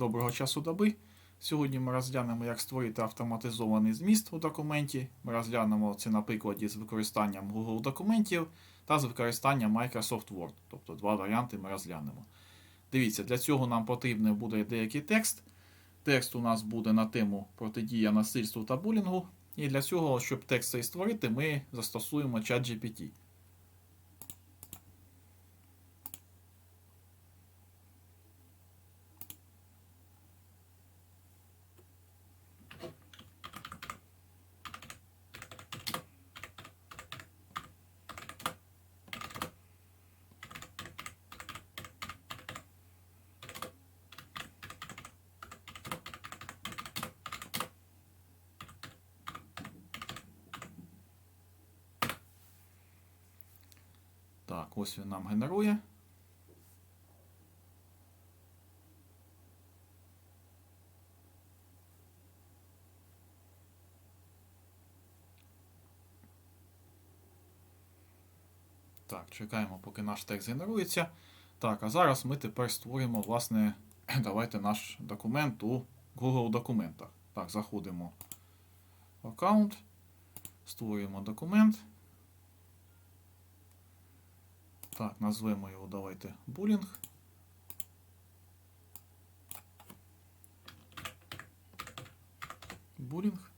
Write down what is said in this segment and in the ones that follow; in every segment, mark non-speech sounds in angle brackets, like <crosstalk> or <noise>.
Доброго часу доби. Сьогодні ми розглянемо, як створити автоматизований зміст у документі. Ми розглянемо це на прикладі з використанням Google документів та з використанням Microsoft Word. Тобто два варіанти ми розглянемо. Дивіться, для цього нам потрібен буде деякий текст. Текст у нас буде на тему протидія насильству та булінгу. І для цього, щоб текст цей створити, ми застосуємо ChatGPT. Так, ось він нам генерує. Так, чекаємо, поки наш текст генерується. Так, а зараз ми тепер створимо, власне, <clears throat> давайте наш документ у Google документах. Так, заходимо в аккаунт, створюємо документ. Так, назвемо його давайте булінг. Булінг.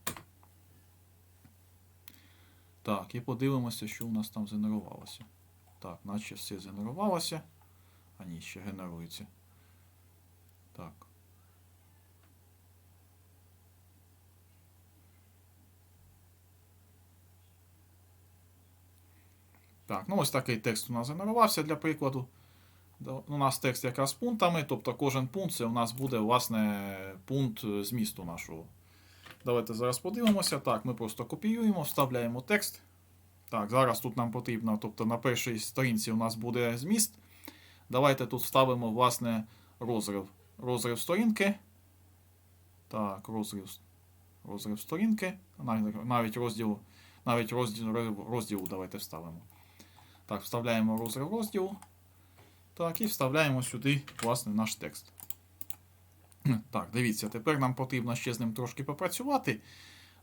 Так, і подивимося, що у нас там згенерувалося. Так, наче все згенерувалося. А ні, ще генерується. Так. Так, ну ось такий текст у нас генерувався для прикладу. У нас текст якраз з пунктами, тобто кожен пункт це у нас буде власне пункт змісту нашого. Давайте зараз подивимося. Так, ми просто копіюємо, вставляємо текст. Так, зараз тут нам потрібно, тобто на першій сторінці у нас буде зміст. Давайте тут вставимо, власне, розрив. Розрив сторінки. Так, розрив, розрив сторінки. Навіть розділ, навіть розділ, розділу давайте вставимо. Так, вставляємо розділу. Так, і вставляємо сюди, власне, наш текст. Так, дивіться, тепер нам потрібно ще з ним трошки попрацювати.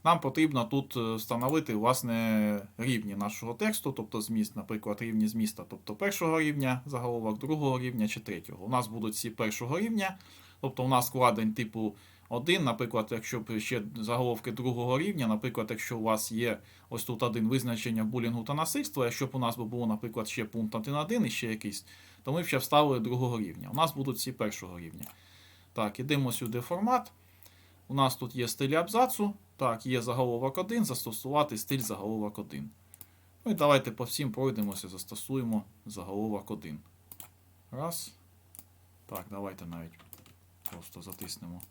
Нам потрібно тут е, встановити, власне, рівні нашого тексту, тобто зміст, наприклад, рівні зміста, тобто першого рівня заголовок, другого рівня чи третього. У нас будуть всі першого рівня, тобто у нас складень типу 1, наприклад, якщо б ще заголовки другого рівня, наприклад, якщо у вас є ось тут один визначення булінгу та насильства, якщо б у нас було, наприклад, ще пункт 1.1 і ще якийсь, то ми б ще вставили другого рівня. У нас будуть всі першого рівня. Так, ідемо сюди формат. У нас тут є стиль абзацу. Так, є заголовок 1, застосувати стиль заголовок 1. Ну і давайте по всім пройдемося, застосуємо заголовок 1. Раз. Так, давайте навіть просто затиснемо.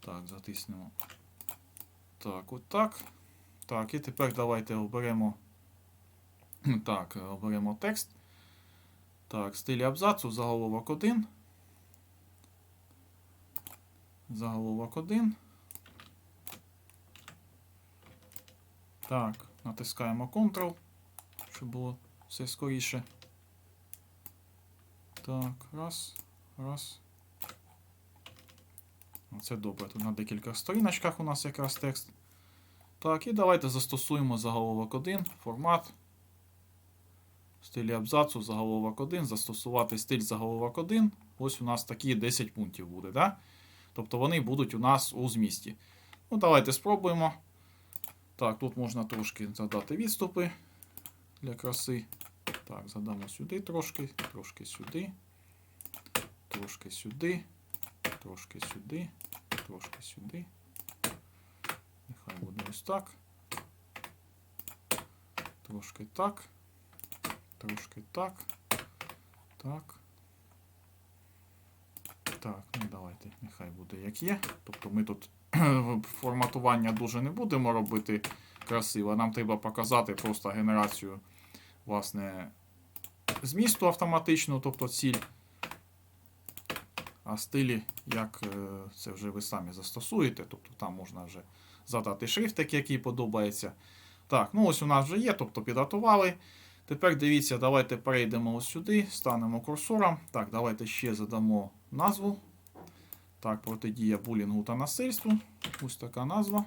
Так, затиснемо. Так, от так. Так, і тепер давайте оберемо. <clears throat> Так, оберемо текст. Так, стиль абзацу, заголовок 1. Заголовок 1. Так, натискаємо Ctrl, щоб було все скоріше. Так, раз, раз. Це добре. Тут на декількох сторіночках у нас якраз текст. Так, і давайте застосуємо заголовок 1, формат. Стилі абзацу, заголовок 1, застосувати стиль заголовок 1. Ось у нас такі 10 пунктів буде. Да? Тобто вони будуть у нас у змісті. Ну, давайте спробуємо. Так, тут можна трошки задати відступи для краси. Так, задамо сюди трошки, трошки сюди, трошки сюди, трошки сюди, трошки сюди. Нехай буде ось так. Трошки так. Трошки так. Так. Так, ну давайте, нехай буде як є. Тобто ми тут <clears throat> форматування дуже не будемо робити красиво. Нам треба показати просто генерацію власне, змісту автоматично, тобто ціль. А стилі, як е, це вже ви самі застосуєте, тобто там можна вже задати шрифтик, який подобається. Так, ну ось у нас вже є, тобто підготували. Тепер дивіться, давайте перейдемо ось сюди, станемо курсором. Так, давайте ще задамо назву Так, протидія булінгу та насильству. Ось така назва.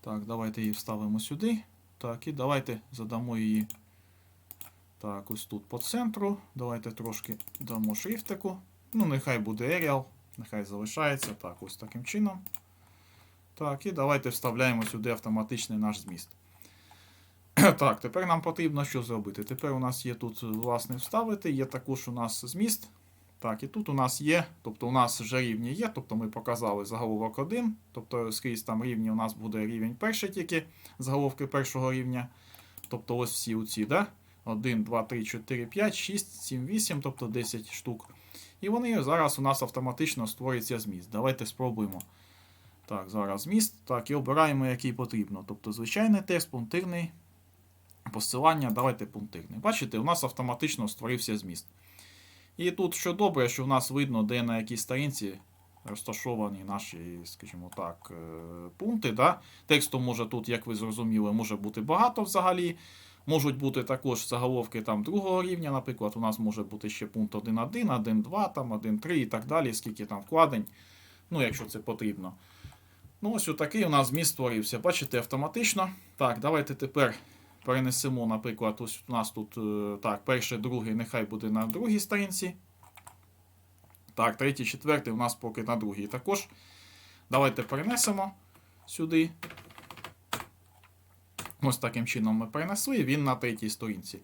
Так, давайте її вставимо сюди. Так, і давайте задамо її. Так, ось тут по центру. Давайте трошки дамо шрифтику. Ну, нехай буде Arial, нехай залишається. Так, ось таким чином. Так, і давайте вставляємо сюди автоматичний наш зміст. <clears throat> Так, тепер нам потрібно що зробити? Тепер у нас є тут, власне, вставити, є також у нас зміст. Так, і тут у нас є, тобто у нас вже рівні є, тобто ми показали заголовок 1, тобто скрізь там рівні у нас буде рівень перший тільки, заголовки першого рівня. Тобто ось всі оці, да? 1, 2, 3, 4, 5, 6, 7, 8, тобто 10 штук. І вони зараз у нас автоматично створюється зміст. Давайте спробуємо. Так, зараз зміст. Так, і обираємо, який потрібно. Тобто звичайний текст, пунктирний, посилання, давайте пунктирний. Бачите, у нас автоматично створився зміст. І тут що добре, що в нас видно, де на якій сторінці розташовані наші, скажімо так, е, пункти. Да? Тексту може тут, як ви зрозуміли, може бути багато взагалі. Можуть бути також заголовки там другого рівня, наприклад, у нас може бути ще пункт 1.1, 1.2, там 1.3 і так далі, скільки там вкладень, ну, якщо це потрібно. Ну, ось отакий у нас зміст створився. Бачите, автоматично. Так, давайте тепер перенесемо, наприклад, ось у нас тут е, так, перший, другий, нехай буде на другій сторінці. Так, третій, четвертий у нас поки на другій також. Давайте перенесемо сюди. Ось таким чином ми перенесли, він на третій сторінці.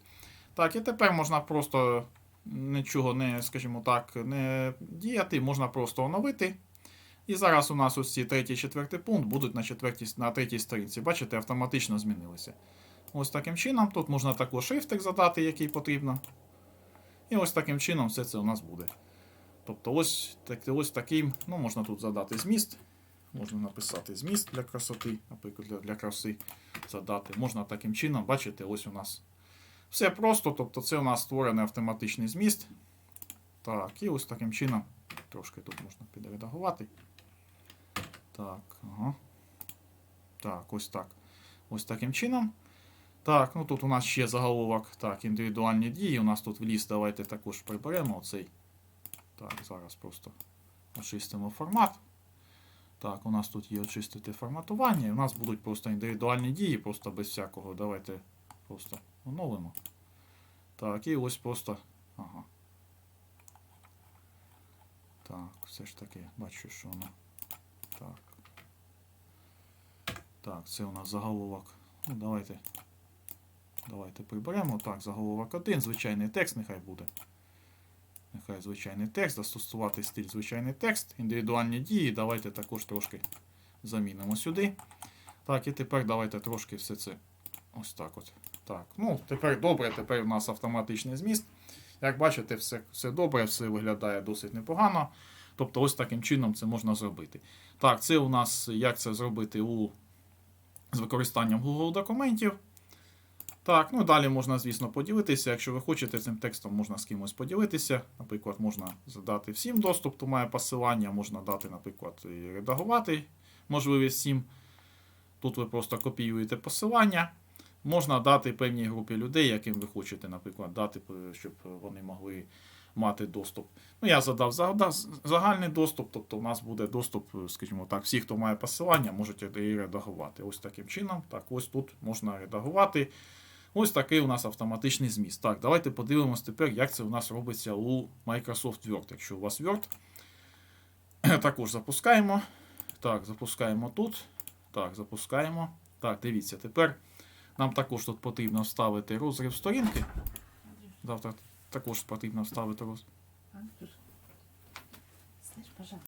Так, і тепер можна просто нічого не, скажімо так, не діяти, можна просто оновити. І зараз у нас ось ці третій, четвертий пункт будуть на, на третій сторінці. Бачите, автоматично змінилися. Ось таким чином. Тут можна також шрифтик задати, який потрібно. І ось таким чином все це у нас буде. Тобто ось, так, ось таким, ну можна тут задати зміст. Можна написати зміст для красоти, наприклад, для, краси задати. Можна таким чином, бачите, ось у нас все просто. Тобто це у нас створений автоматичний зміст. Так, і ось таким чином. Трошки тут можна підредагувати. Так, ага. Так, ось так. Ось таким чином. Так, ну тут у нас ще заголовок. Так, індивідуальні дії. У нас тут в ліс давайте також приберемо оцей. Так, зараз просто очистимо формат. Так, у нас тут є очистити форматування. У нас будуть просто індивідуальні дії, просто без всякого. Давайте просто оновимо. Так, і ось просто. Ага. Так, все ж таки, бачу, що воно. Так. Так, це у нас заголовок. Ну, давайте. Давайте приберемо. Так, заголовок 1, звичайний текст, нехай буде. Нехай звичайний текст, застосувати стиль звичайний текст, індивідуальні дії. Давайте також трошки замінимо сюди. Так, і тепер давайте трошки все це ось так от. Так, ну, тепер добре, тепер у нас автоматичний зміст. Як бачите, все, все добре, все виглядає досить непогано. Тобто, ось таким чином це можна зробити. Так, це у нас як це зробити у, з використанням Google документів. Так, ну далі можна, звісно, поділитися. Якщо ви хочете цим текстом, можна з кимось поділитися. Наприклад, можна задати всім доступ, то має посилання, можна дати, наприклад, і редагувати можливість всім. Тут ви просто копіюєте посилання. Можна дати певній групі людей, яким ви хочете, наприклад, дати, щоб вони могли мати доступ. Ну, я задав загальний доступ, тобто у нас буде доступ, скажімо так, всі, хто має посилання, можуть і редагувати. Ось таким чином. Так, ось тут можна редагувати. Ось такий у нас автоматичний зміст. Так, давайте подивимось тепер, як це у нас робиться у Microsoft Word. Якщо у вас Word, <clears throat> також запускаємо. Так, запускаємо тут. Так, запускаємо. Так, дивіться, тепер нам також тут потрібно вставити розрив сторінки. Завтра також потрібно вставити роз... Антуш, слышь, пожалуйста.